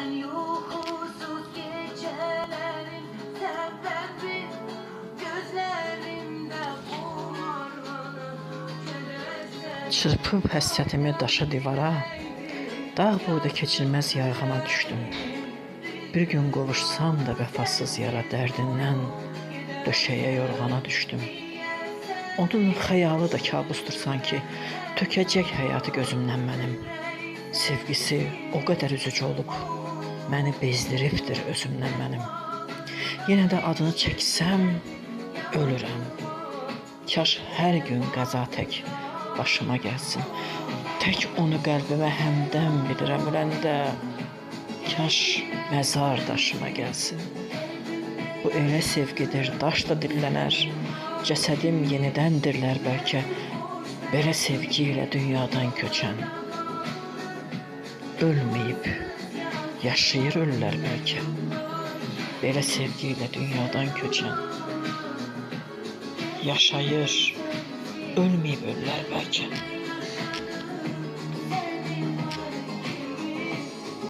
Ben uykusuz sebebi Gözlerimde kumarhanı kölese Çırpıb həssətimi daşa divara, dağ boyda keçilməz yarğana düşdüm. Bir gün qovuşsam da vəfasız yara dərdindən döşəyə yorğana düşdüm. Onun xəyalı da kabusdur sanki, tökəcək həyatı gözümdən mənim. Sevgisi o qədər üzücü olub, məni bezdiribdir özümdən mənim. Yenə də adını çəksəm ölürəm. Kaş hər gün qəza tək başıma gəlsin. Tək onu qəlbimə həmdən bilirəm öləndə. Kaş məzar daşıma gəlsin. Bu elə sevgidir, daş da dillənər. Cəsədim yenidən dirlər bəlkə. Belə sevgi ilə dünyadan köçən. Ölməyib yaşayır ölülər bəlkə. Belə sevgi ilə dünyadan köçən. Yaşayır, ölməyib ölülər bəlkə.